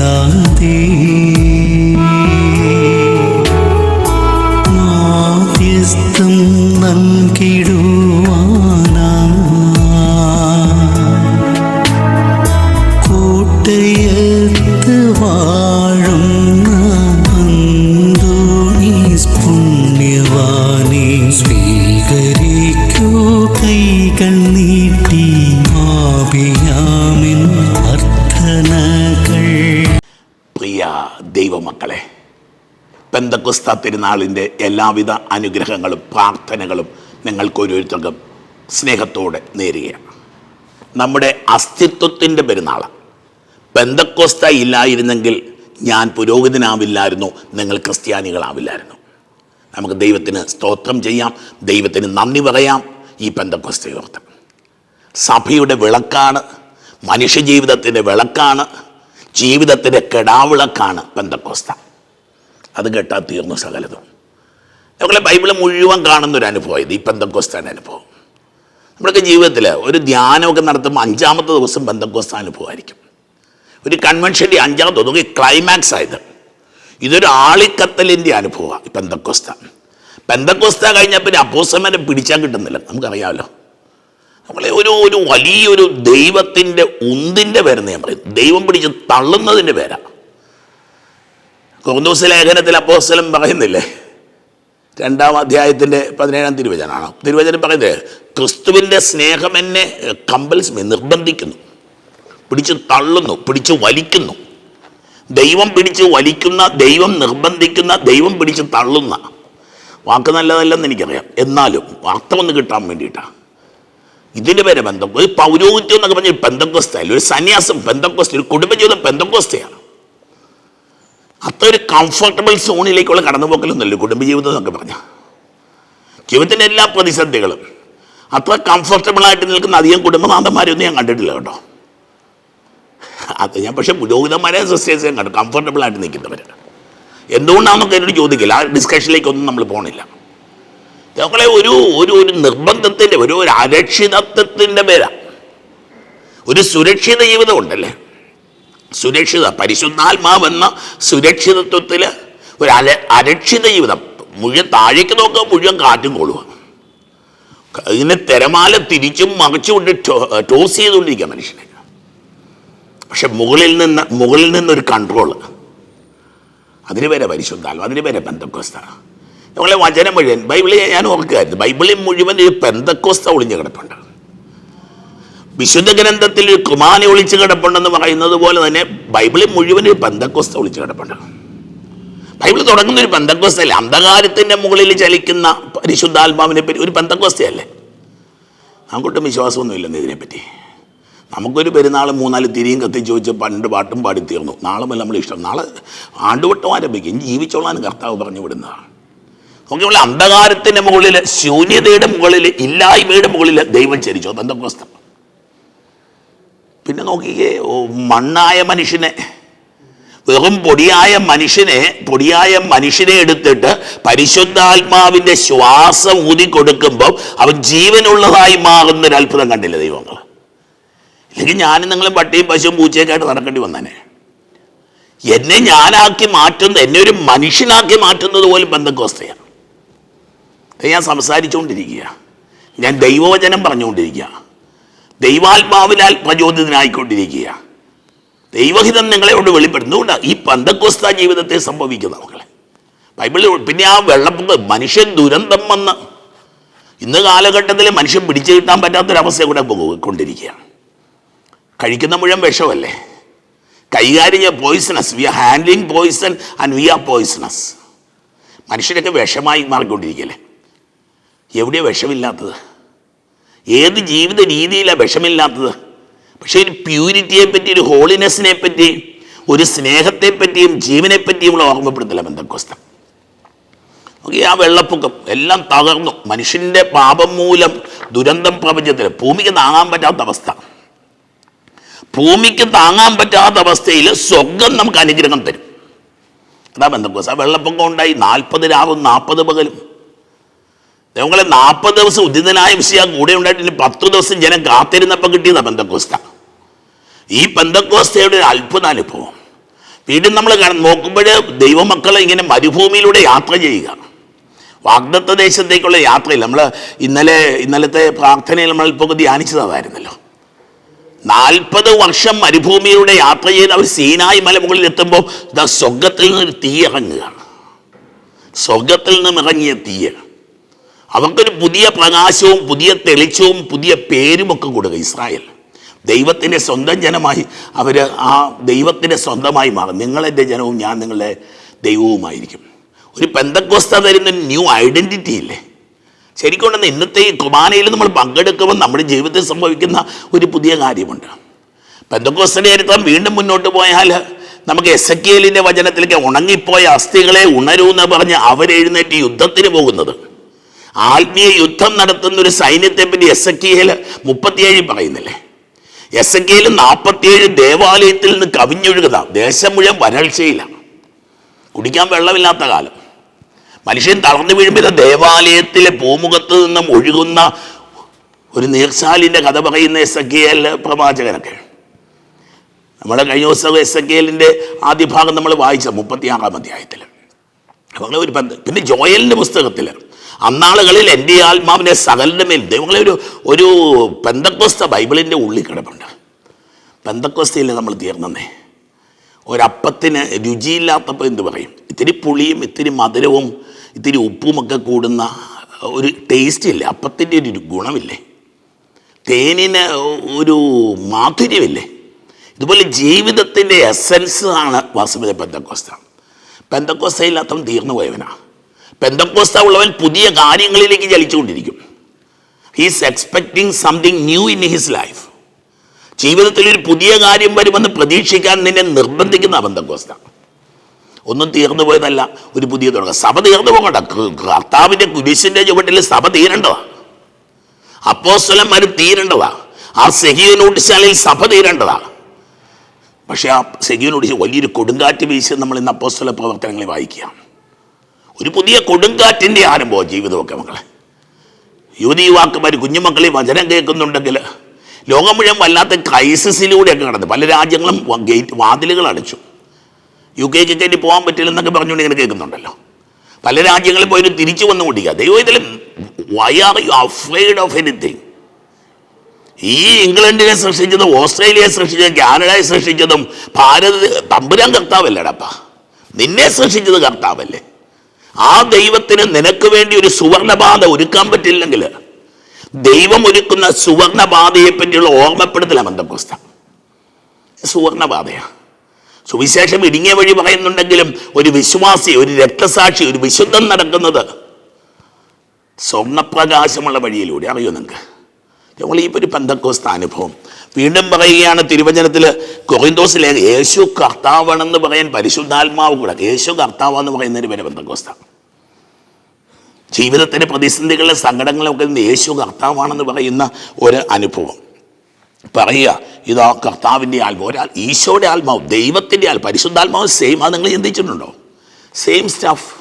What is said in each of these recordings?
പരീക്ഷിച്ചാലുപേക്ഷിക്കാതെ മാധ്യസ്ഥം നൽകിടുവാനാ. കൂട്ടയത്ത് വാഴുന്ന അന്തോണീസ് പുണ്യവാനെ സ്വീകരിക്കൂ. കൈകൾ നീട്ടി ആപിയാമിൻ ദൈവമക്കളെ പെന്തക്കുസ്ത തിരുനാളിന്റെ എല്ലാവിധ അനുഗ്രഹങ്ങളും പ്രാർത്ഥനകളും നിങ്ങൾക്ക് ഓരോരുത്തർക്കും സ്നേഹത്തോടെ നേരുകയാണ്. നമ്മുടെ അസ്തിത്വത്തിന്റെ പെരുന്നാൾ പെന്തക്കോസ്ത ഇല്ലായിരുന്നെങ്കിൽ ഞാൻ പുരോഹിതനാവില്ലായിരുന്നു നിങ്ങൾ ക്രിസ്ത്യാനികളാവില്ലായിരുന്നു. നമുക്ക് ദൈവത്തിന് സ്തോത്രം ചെയ്യാം ദൈവത്തിന് നന്ദി പറയാം ഈ പെന്തക്കോസ്തയോർത്ത്. സഭയുടെ വിളക്കാണ് മനുഷ്യജീവിതത്തിന്റെ വിളക്കാണ് ജീവിതത്തിന്റെ കെടാവിളക്കാണ് പെന്തക്കോസ്ത. അത് കേട്ടാൽ തീർന്നു സകലതും. നമ്മളെ ബൈബിൾ മുഴുവൻ കാണുന്ന ഒരു അനുഭവം ഇത് ഈ പെന്തക്കോസ്താന്റെ അനുഭവം. നമ്മുടെയൊക്കെ ജീവിതത്തിൽ ഒരു ധ്യാനമൊക്കെ നടത്തുമ്പോൾ അഞ്ചാമത്തെ ദിവസം ബന്ധക്കോസ്ത അനുഭവമായിരിക്കും. ഒരു കൺവെൻഷന്റെ അഞ്ചാമത്തെ ദിവസം ക്ലൈമാക്സ് ആയത്. ഇതൊരു ആളിക്കത്തലിന്റെ അനുഭവമാണ് പെന്തക്കോസ്ത. പെന്തക്കോസ്ത കഴിഞ്ഞാൽ പിന്നെ അപ്പോസമനെ പിടിച്ചാൽ കിട്ടുന്നില്ല. നമുക്കറിയാമല്ലോ. നമ്മളെ ഒരു ഒരു വലിയൊരു ദൈവത്തിന്റെ ഉന്തിന്റെ പേരെന്ന് ഞാൻ പറയും. ദൈവം പിടിച്ച് തള്ളുന്നതിന്റെ പേരാണ് കുറുന്തൂസ് ലേഖനത്തിൽ അപ്പോസ്തലൻ പറയുന്നില്ലേ? രണ്ടാം അധ്യായത്തിന്റെ പതിനേഴാം തിരുവചനാണ്. തിരുവചനം പറയുന്നത് ക്രിസ്തുവിന്റെ സ്നേഹം എന്നെ കമ്പൽസ് നിർബന്ധിക്കുന്നു. പിടിച്ച് തള്ളുന്നു പിടിച്ച് വലിക്കുന്നു. ദൈവം പിടിച്ച് വലിക്കുന്ന ദൈവം നിർബന്ധിക്കുന്ന ദൈവം പിടിച്ച് തള്ളുന്ന. വാക്ക് നല്ലതല്ലെന്ന് എനിക്കറിയാം. എന്നാലും വാർത്ത ഒന്ന് കിട്ടാൻ വേണ്ടിയിട്ടാണ്. ഇതിന്റെ പേര് ബന്ധം ഒരു പൗരോഹിത്യം എന്നൊക്കെ പറഞ്ഞാൽ പെന്തക്കോസ്തയല്ല ഒരു സന്യാസം പെന്തക്കോസ്ത ഒരു കുടുംബജീവിതം ബന്ധക്കോസ്തയാണ് അത്ര ഒരു കംഫർട്ടബിൾ സോണിലേക്കുള്ള കടന്നുപോക്കലൊന്നുമല്ല കുടുംബജീവിതം എന്നൊക്കെ പറഞ്ഞ. ജീവിതത്തിന്റെ എല്ലാ പ്രതിസന്ധികളും അത്ര കംഫർട്ടബിൾ ആയിട്ട് നിൽക്കുന്ന അധികം കുടുംബനാഥന്മാരൊന്നും ഞാൻ കണ്ടിട്ടില്ല കേട്ടോ. അത് ഞാൻ പക്ഷേ പുരോഹിതന്മാരെ സിസ്റ്റേഴ്സ് ഞാൻ കണ്ടു കംഫർട്ടബിൾ ആയിട്ട് നിൽക്കുന്നവർ എന്തുകൊണ്ടാണെന്നൊക്കെ എന്നോട് ചോദിക്കില്ല ആ ഡിസ്കഷനിലേക്കൊന്നും നമ്മൾ പോകണില്ല നമ്മളെ ഒരു ഒരു ഒരു നിർബന്ധത്തിന്റെ ഒരു ഒരു അരക്ഷിതത്വത്തിന്റെ പേരാ ഒരു സുരക്ഷിത ജീവിതം ഉണ്ടല്ലേ? സുരക്ഷിത പരിശുദ്ധാത്മാവെന്ന സുരക്ഷിതത്വത്തിൽ ഒരു അര അരക്ഷിത ജീവിതം. മുഴുവൻ താഴേക്ക് നോക്കുക മുഴുവൻ കാറ്റും കൊള്ളുക. ഇതിനെ തിരമാല തിരിച്ചും മറിച്ചുകൊണ്ട് ടോസ് ചെയ്തുകൊണ്ടിരിക്കുക മനുഷ്യനെ. പക്ഷെ മുകളിൽ നിന്ന് മുകളിൽ നിന്നൊരു കൺട്രോൾ അതിന് പേരെ പരിശുദ്ധാത്മ അതിന് പേരെ പെന്തക്കോസ്ത നമ്മളെ വചനം മുഴുവൻ ബൈബിളിൽ ഞാൻ ഓർക്കുകയായിരുന്നു. ബൈബിളിൽ മുഴുവൻ ഒരു പെന്തക്കോസ്ത ഒളിഞ്ഞു കിടപ്പുണ്ട്. വിശുദ്ധ ഗ്രന്ഥത്തിൽ ഒരു കുമാന ഒളിച്ചു കിടപ്പുണ്ടെന്ന് പറയുന്നത് പോലെ തന്നെ ബൈബിളിൽ മുഴുവൻ ഒരു പെന്തക്കോസ്ത ഒളിച്ചു കിടപ്പുണ്ട്. ബൈബിൾ തുടങ്ങുന്ന ഒരു പെന്തക്കോസ്തയല്ലേ. അന്ധകാരത്തിന്റെ മുകളിൽ ചലിക്കുന്ന പരിശുദ്ധാത്മാവിനെ പറ്റി ഒരു പെന്തക്കോസ്തയല്ലേ? നമുക്കൊട്ടും വിശ്വാസമൊന്നുമില്ലെന്ന് ഇതിനെപ്പറ്റി. നമുക്കൊരു പെരുന്നാൾ മൂന്നാൽ തിരിയും കത്തി ചോദിച്ച് പണ്ട് പാട്ടും പാടി തീർന്നു. നാളെ നമ്മൾ ഇഷ്ടം. നാളെ ആണ്ടുവട്ടം ആരംഭിക്കും. ജീവിച്ചോളാൻ കർത്താവ് പറഞ്ഞു വിടുന്നതാണ്. നോക്കിയുള്ള അന്ധകാരത്തിന്റെ മുകളിൽ ശൂന്യതയുടെ മുകളിൽ ഇല്ലായ്മയുടെ മുകളിൽ ദൈവം ചരിച്ചു ബന്ധക്കോസ്തം പിന്നെ നോക്കിയേ മണ്ണായ മനുഷ്യനെ വെറും പൊടിയായ മനുഷ്യനെ പൊടിയായ മനുഷ്യനെ എടുത്തിട്ട് പരിശുദ്ധാത്മാവിന്റെ ശ്വാസം ഊതി കൊടുക്കുമ്പോൾ അവൻ ജീവനുള്ളതായി മാറുന്ന ഒരു അത്ഭുതം കണ്ടില്ല ദൈവങ്ങൾ? ഇല്ലെങ്കിൽ ഞാനും നിങ്ങളും പട്ടിയും പശുവും പൂച്ചയൊക്കെ ആയിട്ട് നടക്കേണ്ടി വന്നേനെ. എന്നെ ഞാനാക്കി മാറ്റുന്ന എന്നെ ഒരു മനുഷ്യനാക്കി മാറ്റുന്നത് പോലും ബന്ധക്കോസ്തയാണ് ഞാൻ സംസാരിച്ചുകൊണ്ടിരിക്കുക ഞാൻ ദൈവവചനം പറഞ്ഞുകൊണ്ടിരിക്കുക. ദൈവാത്മാവിനാൽ പ്രചോദിതനായിക്കൊണ്ടിരിക്കുക. ദൈവഹിതം നിങ്ങളെ കൊണ്ട് വെളിപ്പെടുന്നുകൊണ്ട് ഈ പന്തക്കോസ്ത ജീവിതത്തെ സംഭവിക്കുന്ന മക്കളെ. ബൈബിളിൽ പിന്നെ ആ വെള്ളപ്പൊക്കം മനുഷ്യൻ ദുരന്തം വന്ന് ഇന്ന് കാലഘട്ടത്തിൽ മനുഷ്യൻ പിടിച്ചു കിട്ടാൻ പറ്റാത്തൊരവസ്ഥ കൂടെ കൊണ്ടിരിക്കുകയാണ്. കഴിക്കുന്ന മുഴുവൻ വിഷമല്ലേ? കൈകാര്യം poisonous we are handling poison and we are poisonous മനുഷ്യരൊക്കെ വിഷമായി മാറിക്കൊണ്ടിരിക്കല്ലേ എവിടെയാണ് വിഷമില്ലാത്തത്? ഏത് ജീവിത രീതിയിലാണ് വിഷമില്ലാത്തത്? പക്ഷേ ഒരു പ്യൂരിറ്റിയെ പറ്റി ഒരു ഹോളിനെസ്സിനെ പറ്റി ഒരു സ്നേഹത്തെ പറ്റിയും ജീവനെ പറ്റിയുമുള്ള ഓർമ്മപ്പെടുത്തില്ല ബന്ധക്കോസ്തം നോക്കി ആ വെള്ളപ്പൊക്കം എല്ലാം തകർന്നു. മനുഷ്യന്റെ പാപം മൂലം ദുരന്തം പ്രപഞ്ചത്തിൽ ഭൂമിക്ക് താങ്ങാൻ പറ്റാത്ത അവസ്ഥ. ഭൂമിക്ക് താങ്ങാൻ പറ്റാത്ത അവസ്ഥയിൽ സ്വർഗം നമുക്ക് അനുഗ്രഹം തരും. അതാ ബന്ധക്കോസ് ആ വെള്ളപ്പൊക്കം ഉണ്ടായി നാൽപ്പത് രാവും നാൽപ്പത് പകലും. ഞങ്ങളെ നാൽപ്പത് ദിവസം ഉദിതനായ വിഷയ കൂടെ ഉണ്ടായിട്ട് ഇനി പത്ത് ദിവസം ജനം കാത്തിരുന്നപ്പോൾ കിട്ടിയതാണ് ബന്ധക്കോസ്ത. ഈ പെന്തക്കോസ്തയുടെ ഒരു അത്ഭുതാനുഭവം. വീണ്ടും നമ്മൾ നോക്കുമ്പോൾ ദൈവമക്കളെ ഇങ്ങനെ മരുഭൂമിയിലൂടെ യാത്ര ചെയ്യുക. വാഗ്ദത്ത ദേശത്തേക്കുള്ള യാത്രയിൽ നമ്മൾ ഇന്നലെ ഇന്നലത്തെ പ്രാർത്ഥനയിൽ നമ്മൾ ഇപ്പോൾ ധ്യാനിച്ചതായിരുന്നല്ലോ. നാൽപ്പത് വർഷം മരുഭൂമിയിലൂടെ യാത്ര ചെയ്ത് അവർ സീനായി മലമുകളിൽ എത്തുമ്പോൾ സ്വർഗത്തിൽ നിന്ന് തീ ഇറങ്ങുകയാണ്. സ്വർഗത്തിൽ നിന്നും ഇറങ്ങിയ തീയ്. അവർക്കൊരു പുതിയ പ്രകാശവും പുതിയ തെളിച്ചവും പുതിയ പേരുമൊക്കെ കൊടുക്കുക ഇസ്രായേൽ. ദൈവത്തിന്റെ സ്വന്തം ജനമായി അവർ ആ ദൈവത്തിന്റെ സ്വന്തമായി മാറും. നിങ്ങളെന്റെ ജനവും ഞാൻ നിങ്ങളുടെ ദൈവവുമായിരിക്കും. ഒരു പെന്തക്കോസ്ത തരുന്ന ന്യൂ ഐഡന്റിറ്റി ഇല്ലേ? ശരിക്കും ഇന്നത്തെ ഈ കുർബാനയിൽ നമ്മൾ പങ്കെടുക്കുമ്പോൾ നമ്മുടെ ജീവിതത്തിൽ സംഭവിക്കുന്ന ഒരു പുതിയ കാര്യമുണ്ട്. പെന്തക്കോസ്തന്റെ ചരിത്രം വീണ്ടും മുന്നോട്ട് പോയാൽ നമുക്ക് എസ് എ വചനത്തിലേക്ക് ഉണങ്ങിപ്പോയ അസ്ഥികളെ ഉണരൂ എന്ന് പറഞ്ഞ് അവരെഴുന്നേറ്റ് യുദ്ധത്തിന് പോകുന്നത്. ആത്മീയ യുദ്ധം നടത്തുന്ന ഒരു സൈന്യത്തെ പറ്റി എസ് എ കെയിൽ മുപ്പത്തിയേഴ് പറയുന്നില്ലേ? എസ് എ കെയിൽ നാൽപ്പത്തിയേഴ് ദേവാലയത്തിൽ നിന്ന് കവിഞ്ഞൊഴുകുന്ന ദേശം മുഴുവൻ വരൾച്ചയിലാണ്. കുടിക്കാൻ വെള്ളമില്ലാത്ത കാലം. മനുഷ്യൻ തളർന്നു വീഴുമ്പോൾ ദേവാലയത്തിലെ പൂമുഖത്ത് നിന്നും ഒഴുകുന്ന ഒരു നീർച്ചാലിന്റെ കഥ പറയുന്ന എസ് എ കെ എൽ പ്രവാചകനൊക്കെ. നമ്മുടെ കഴിഞ്ഞ ദിവസം എസ് എ കെ എല്ലിന്റെ ആദ്യ ഭാഗം നമ്മൾ വായിച്ച മുപ്പത്തിയാറാം അധ്യായത്തിൽ. അങ്ങനെ ഒരു ബന്ധം പിന്നെ ജോയലിന്റെ പുസ്തകത്തിൽ അന്നാളുകളിൽ എന്റെ ആത്മാവിനെ സകലിന്റെ മേൽ ദൈവങ്ങളെ ഒരു ഒരു പെന്തക്കോസ്ത ബൈബിളിന്റെ ഉള്ളിൽ കിടപ്പുണ്ട്. പെന്തക്കോസ്തയിൽ നമ്മൾ തീർന്നേ ഒരപ്പത്തിന് രുചിയില്ലാത്തപ്പോൾ എന്ത് പറയും? ഇത്തിരി പുളിയും ഇത്തിരി മധുരവും ഇത്തിരി ഉപ്പുമൊക്കെ കൂടുന്ന ഒരു ടേസ്റ്റ് ഇല്ലേ? അപ്പത്തിന്റെ ഒരു ഗുണമില്ലേ? തേനിന് ഒരു മാധുര്യമില്ലേ? ഇതുപോലെ ജീവിതത്തിന്റെ എസൻസ് ആണ് വാസ്തവത പെന്തക്കോസ്ത. പെന്തക്കോസ്തയില്ലാത്തവൻ തീർന്നു പോയവനാ. പെന്തക്കോസ്ത ഉള്ളവൻ പുതിയ കാര്യങ്ങളിലേക്ക് ചലിച്ചുകൊണ്ടിരിക്കും. He's expecting something new in his life ജീവിതത്തിൽ ഒരു പുതിയ കാര്യം വരുമെന്ന് പ്രതീക്ഷിക്കാൻ നിന്നെ നിർബന്ധിക്കുന്ന ബന്ധക്കോസ്ത ഒന്നും തീർന്നു പോയതല്ല ഒരു പുതിയ തുടക്കം. സഭ തീർന്നു പോകണ്ട. കർത്താവിന്റെ കുരിശിന്റെ ചുവട്ടിൽ സഭ തീരേണ്ടതാ. അപ്പോസ്തലന്മാർ തീരേണ്ടതാ. ആ സെഹിയോനോട്ടിശാലയിൽ സഭ തീരേണ്ടതാ. പക്ഷേ ആ സെഹിയോനോട്ടിച്ച് വലിയൊരു കൊടുങ്കാറ്റ് വീശി നമ്മൾ ഇന്ന് അപ്പോസ്തല പ്രവർത്തനങ്ങളിൽ വായിക്കുക ഒരു പുതിയ കൊടുങ്കാറ്റിന്റെ ആരംഭമാണ് ജീവിതമൊക്കെ മക്കളെ. യുവതി യുവാക്കന്മാർ കുഞ്ഞുമക്കളെ വചനം കേൾക്കുന്നുണ്ടെങ്കിൽ ലോകം മുഴുവൻ വല്ലാത്ത ക്രൈസിസിലൂടെയൊക്കെ കടന്നു പല രാജ്യങ്ങളും ഗേറ്റ് വാതിലുകൾ അടച്ചു. യു കെക്ക് കയറ്റി പോകാൻ പറ്റില്ലെന്നൊക്കെ പറഞ്ഞുകൊണ്ട് ഇങ്ങനെ കേൾക്കുന്നുണ്ടല്ലോ. പല രാജ്യങ്ങളിൽ പോയിട്ട് തിരിച്ചു വന്നുകൊണ്ടിരിക്കുക ദൈവം ഇതിൽ why are you afraid of anything ഈ ഇംഗ്ലണ്ടിനെ സൃഷ്ടിച്ചതും ഓസ്ട്രേലിയയെ സൃഷ്ടിച്ചതും കാനഡയെ സൃഷ്ടിച്ചതും ഭാരത തമ്പുരാൻ കർത്താവല്ലേടപ്പ. നിന്നെ സൃഷ്ടിച്ചത് കർത്താവല്ലേ. ആ ദൈവത്തിന് നിനക്ക് വേണ്ടി ഒരു സുവർണപാത ഒരുക്കാൻ പറ്റില്ലെങ്കിൽ ദൈവം ഒരുക്കുന്ന സുവർണപാതയെ പറ്റിയുള്ള ഓർമ്മപ്പെടുത്തല പുസ്തകം സുവർണപാതയാണ് സുവിശേഷം ഇടുങ്ങിയ വഴി പറയുന്നുണ്ടെങ്കിലും ഒരു വിശ്വാസി ഒരു രക്തസാക്ഷി ഒരു വിശുദ്ധം നടക്കുന്നത് സ്വർണപ്രകാശമുള്ള വഴിയിലൂടെ. അറിയോ നിങ്ങൾക്ക് നമ്മൾ ഈ ഒരു പന്തക്കോസ്ത അനുഭവം വീണ്ടും പറയുകയാണ് തിരുവചനത്തിൽ കൊറിന്തോസിലെ യേശു കർത്താവണെന്ന് പറയാൻ പരിശുദ്ധാത്മാവ് കൂടെ. യേശു കർത്താവെന്ന് പറയുന്നതിന് പേര് പന്തക്കോസ്ത. ജീവിതത്തിന്റെ പ്രതിസന്ധികളിലെ സങ്കടങ്ങളൊക്കെ യേശു കർത്താവാണെന്ന് പറയുന്ന ഒരു അനുഭവം. പറയുക ഇതാ കർത്താവിന്റെ ആത്മാവ്. ഒരാൾ ഈശോയുടെ ആത്മാവ് ദൈവത്തിന്റെ ആത്മാവ് പരിശുദ്ധാത്മാവ് സെയിം അത് നിങ്ങൾ ചിന്തിച്ചിട്ടുണ്ടോ? സെയിം സ്റ്റഫ്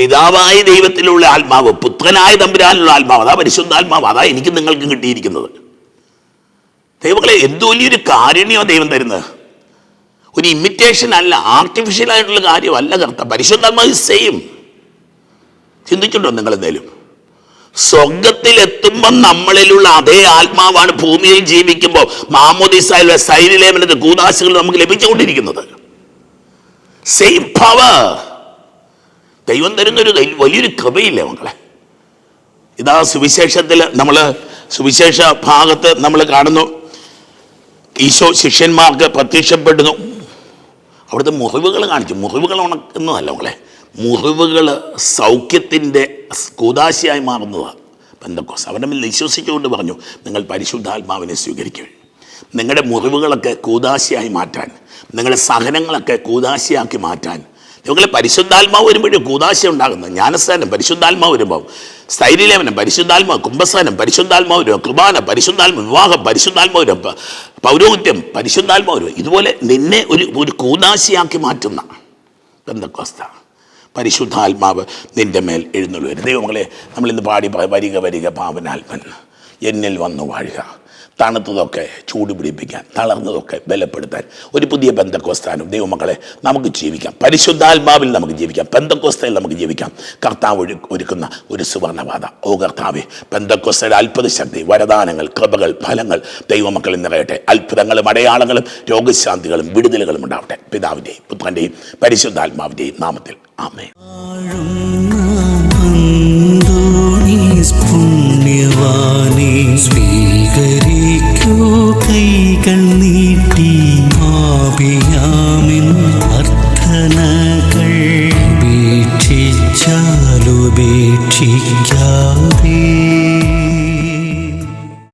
പിതാവായ ദൈവത്തിലുള്ള ആത്മാവ് പുത്രനായ തമ്പുരാനുള്ള ആത്മാവ് അതാ പരിശുദ്ധാത്മാവ് അതാ എനിക്ക് നിങ്ങൾക്ക് കിട്ടിയിരിക്കുന്നത്. ദൈവങ്ങളെ എന്ത് വലിയൊരു കാരുണ്യമാണ് ദൈവം തരുന്നത്. ഒരു ഇമിറ്റേഷൻ അല്ല ആർട്ടിഫിഷ്യൽ ആയിട്ടുള്ള കാര്യമല്ല കർത്ത പരിശുദ്ധാത്മാവ് സെയിം ചിന്തിച്ചിട്ടുണ്ടോ നിങ്ങൾ എന്തേലും സ്വർഗത്തിലെത്തുമ്പം നമ്മളിലുള്ള അതേ ആത്മാവാണ് ഭൂമിയിൽ ജീവിക്കുമ്പോൾ മാമോദിസായുള്ള സൈനിലേമനത്തെ കൂതാശകൾ നമുക്ക് ലഭിച്ചുകൊണ്ടിരിക്കുന്നത്. സെയിം പവർ ദൈവം തരുന്നൊരു വലിയൊരു കൃപയില്ലേ മക്കളെ? ഇതാ സുവിശേഷത്തിൽ നമ്മൾ സുവിശേഷ ഭാഗത്ത് നമ്മൾ കാണുന്നു. ഈശോ ശിഷ്യന്മാർക്ക് പ്രത്യക്ഷപ്പെടുന്നു. അവിടുത്തെ മുറിവുകൾ കാണിച്ചു. മുറിവുകൾ ഉണക്കുന്നതല്ല മക്കളെ. മുറിവുകൾ സൗഖ്യത്തിന്റെ കൂതാശയായി മാറുന്നതാണ് പെന്തക്കോസ്. അവന്റെ മേൽ വിശ്വസിച്ചുകൊണ്ട് പറഞ്ഞു നിങ്ങൾ പരിശുദ്ധാത്മാവിനെ സ്വീകരിക്കുക നിങ്ങളുടെ മുറിവുകളൊക്കെ കൂതാശയായി മാറ്റാൻ നിങ്ങളുടെ സഹനങ്ങളൊക്കെ കൂതാശയാക്കി മാറ്റാൻ നിങ്ങളെ പരിശുദ്ധാത്മാവ് വരുമ്പോഴും കൂതാശ ഉണ്ടാകുന്നത് ജ്ഞാനസ്ഥാനം പരിശുദ്ധാത്മാവ് വരുമ്പോൾ സ്ഥൈര്യലേപനം പരിശുദ്ധാത്മാവ് കുംഭസ്ഥാനം പരിശുദ്ധാത്മാവ് വരും കൃപാന പരിശുദ്ധാത്മ വിവാഹം പരിശുദ്ധാത്മാവ് വരും പൗരോഹിത്യം പരിശുദ്ധാത്മാവ് വരും ഇതുപോലെ നിന്നെ ഒരു ഒരു കൂതാശയാക്കി മാറ്റുന്ന ബന്ധക്കോസ്ത പരിശുദ്ധാത്മാവ് നിന്റെ മേൽ എഴുന്നള്ളൂ ദൈവങ്ങളെ നമ്മളിന്ന് പാടി വരിക വരിക പാവനാത്മൻ. എന്നിൽ വന്നു വാഴുക. തണുത്തതൊക്കെ ചൂട് പിടിപ്പിക്കാൻ തളർന്നതൊക്കെ ബലപ്പെടുത്താൻ ഒരു പുതിയ ബന്ധക്കോസ്ഥാനം. ദൈവമക്കളെ നമുക്ക് ജീവിക്കാം. പരിശുദ്ധാത്മാവിൽ നമുക്ക് ജീവിക്കാം. ബന്ധക്കോസ്തയിൽ നമുക്ക് ജീവിക്കാം. കർത്താവ് ഒരു ഒരുക്കുന്ന ഒരു സുവർണപാത. ഓ കർത്താവെ ബന്ധക്കോസ്തയുടെ അത്ഭുത ശക്തി വരദാനങ്ങൾ കൃപകൾ ഫലങ്ങൾ ദൈവമക്കളിൽ നിറയട്ടെ. അത്ഭുതങ്ങളും അടയാളങ്ങളും രോഗശാന്തികളും വിടുതലുകളും ഉണ്ടാവട്ടെ. പിതാവിന്റെയും പുത്രന്റെയും പരിശുദ്ധാത്മാവിന്റെയും നാമത്തിൽ. ആമേ